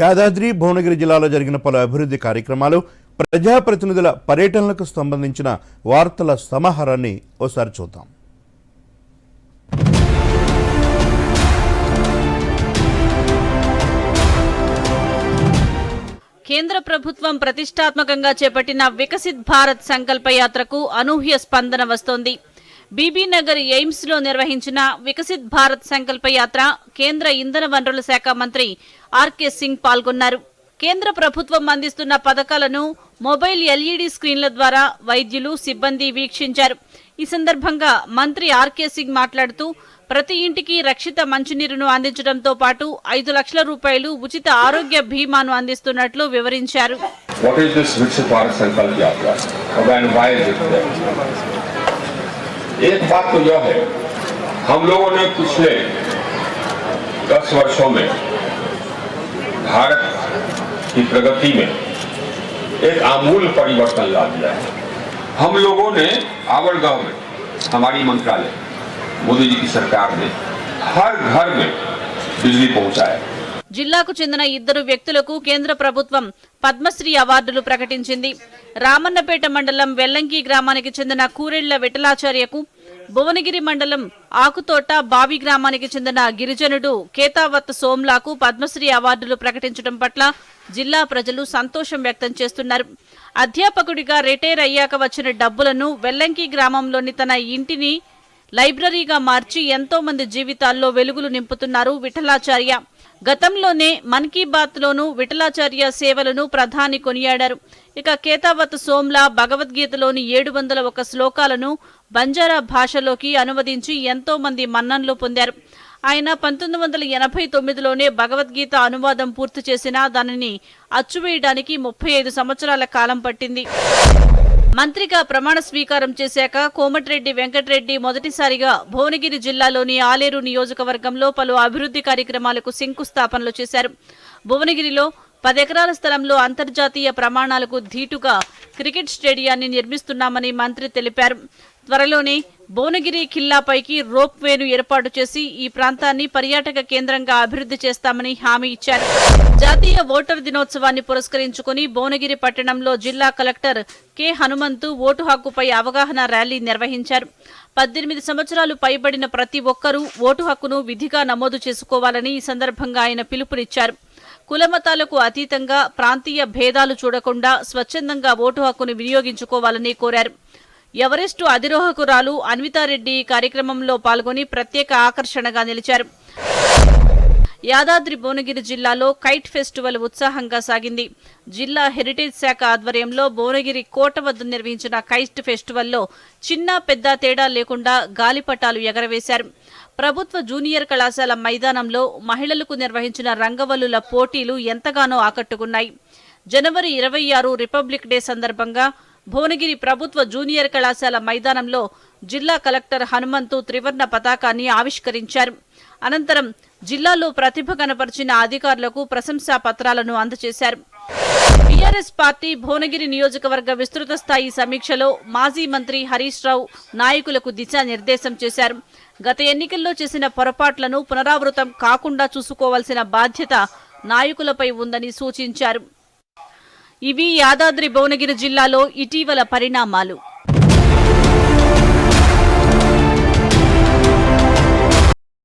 యాదాద్రి భువనగిరి జిల్లాలో జరిగిన పలు అభివృద్ధి కార్యక్రమాలు ప్రజాప్రతినిధుల పర్యటనలకు సంబంధించిన వార్తల సమాహారాన్ని ఓసారి చూద్దాం. కేంద్ర ప్రభుత్వం ప్రతిష్టాత్మకంగా చేపట్టిన వికసిత్ భారత్ సంకల్ప యాత్రకు అనూహ్య స్పందన వస్తోంది. బీబీనగర్ ఎయిమ్స్లో నిర్వహించిన వికసిత్ భారత్ సంకల్ప యాత్ర కేంద్ర ఇంధన వనరుల శాఖ మంత్రి ఆర్కే సింగ్ పాల్గొన్నారు. కేంద్ర ప్రభుత్వం అందిస్తున్న పథకాలను మొబైల్ ఎల్ఈడి స్క్రీన్ల ద్వారా వైద్యులు సిబ్బంది వీక్షించారు. ఈ సందర్భంగా మంత్రి ఆర్కే సింగ్ మాట్లాడుతూ ప్రతి ఇంటికి రక్షిత మంచినీరును అందించడంతో పాటు ఐదు లక్షల రూపాయలు ఉచిత ఆరోగ్య బీమాను అందిస్తున్నట్లు వివరించారు. एक बात तो यह है हम लोगों ने पिछले दस वर्षों में भारत की प्रगति में एक आमूल परिवर्तन ला दिया है हम लोगों ने आवर गवर्नमेंट हमारी मंत्रालय मोदी जी की सरकार ने हर घर में बिजली पहुंचाया జిల్లాకు చెందిన ఇద్దరు వ్యక్తులకు కేంద్ర ప్రభుత్వం పద్మశ్రీ అవార్డులు ప్రకటించింది రామన్నపేట మండలం వెల్లంకి గ్రామానికి చెందిన కూరెళ్ల విఠలాచార్యకు భువనగిరి మండలం ఆకుతోట బావి గ్రామానికి చెందిన గిరిజనుడు కేతావత్ సోమ్లాకు పద్మశ్రీ అవార్డులు ప్రకటించడం పట్ల జిల్లా ప్రజలు సంతోషం వ్యక్తం చేస్తున్నారు. అధ్యాపకుడిగా రిటైర్ అయ్యాక వచ్చిన డబ్బులను వెల్లంకి గ్రామంలోని తన ఇంటిని లైబ్రరీగా మార్చి ఎంతో మంది జీవితాల్లో వెలుగులు నింపుతున్నారు విఠలాచార్య. గతంలోనే మన్ కీ బాత్లోనూ విఠలాచార్య సేవలను ప్రధాని కొనియాడారు. ఇక కేతావత్ సోమ్లా భగవద్గీతలోని ఏడు వందల ఒక శ్లోకాలను బంజారా భాషలోకి అనువదించి ఎంతో మంది మన్నన్లు పొందారు. ఆయన పంతొమ్మిది వందల ఎనభై తొమ్మిదిలోనే భగవద్గీత అనువాదం పూర్తి చేసినా దానిని అచ్చువేయడానికి ముప్పై ఐదు సంవత్సరాల కాలం పట్టింది. మంత్రిగా ప్రమాణ స్వీకారం చేశాక కోమటిరెడ్డి వెంకటరెడ్డి మొదటిసారిగా భువనగిరి జిల్లాలోని ఆలేరు నియోజకవర్గంలో పలు అభివృద్ధి కార్యక్రమాలకు శంకుస్థాపనలు చేశారు. భువనగిరిలో పదెకరాల స్థలంలో అంతర్జాతీయ ప్రమాణాలకు ధీటుగా క్రికెట్ స్టేడియాన్ని నిర్మిస్తున్నామని మంత్రి తెలిపారు. త్వరలోనే భువనగిరి ఖిల్లాపైకి రోప్ వేను ఏర్పాటు చేసి ఈ ప్రాంతాన్ని పర్యాటక కేంద్రంగా అభివృద్ధి చేస్తామని హామీ ఇచ్చారు. జాతీయ ఓటర్ దినోత్సవాన్ని పురస్కరించుకుని భువనగిరి పట్టణంలో జిల్లా కలెక్టర్ కె హనుమంతు ఓటు హక్కుపై అవగాహన ర్యాలీ నిర్వహించారు. పద్దెనిమిది సంవత్సరాలు పైబడిన ప్రతి ఒక్కరూ ఓటు హక్కును విధిగా నమోదు చేసుకోవాలని ఈ సందర్భంగా ఆయన పిలుపునిచ్చారు. కులమతాలకు అతీతంగా ప్రాంతీయ భేదాలు చూడకుండా స్వచ్ఛందంగా ఓటు హక్కును వినియోగించుకోవాలని కోరారు. ఎవరెస్టు అధిరోహకురాలు అన్వితారెడ్డి కార్యక్రమంలో పాల్గొని ప్రత్యేక ఆకర్షణగా నిలిచారు. యాదాద్రి భువనగిరి జిల్లాలో కైట్ ఫెస్టివల్ ఉత్సాహంగా సాగింది. జిల్లా హెరిటేజ్ శాఖ ఆధ్వర్యంలో భువనగిరి కోట వద్ద నిర్వహించిన కైట్ ఫెస్టివల్లో చిన్న పెద్ద తేడా లేకుండా గాలిపటాలు ఎగరవేశారు. ప్రభుత్వ జూనియర్ కళాశాల మైదానంలో మహిళలకు నిర్వహించిన రంగవల్లుల పోటీలు ఎంతగానో ఆకట్టుకున్నాయి. జనవరి ఇరవై ఆరు రిపబ్లిక్ డే సందర్భంగా భువనగిరి ప్రభుత్వ జూనియర్ కళాశాల మైదానంలో జిల్లా కలెక్టర్ హనుమంతు త్రివర్ణ పతాకాన్ని ఆవిష్కరించారు. అనంతరం జిల్లాలో ప్రతిభ కనపరిచిన అధికారులకు ప్రశంసా పత్రాలను అందజేశారు. టీఆర్ఎస్ పార్టీ భువనగిరి నియోజకవర్గ విస్తృత స్థాయి సమీక్షలో మాజీ మంత్రి హరీష్ రావు నాయకులకు దిశానిర్దేశం చేశారు. గత ఎన్నికల్లో చేసిన పొరపాట్లను పునరావృతం కాకుండా చూసుకోవాల్సిన బాధ్యత నాయకులపై ఉందని సూచించారు. ఇవి యాదాద్రి భువనగిరి జిల్లాలో ఇటీవల పరిణామాలు.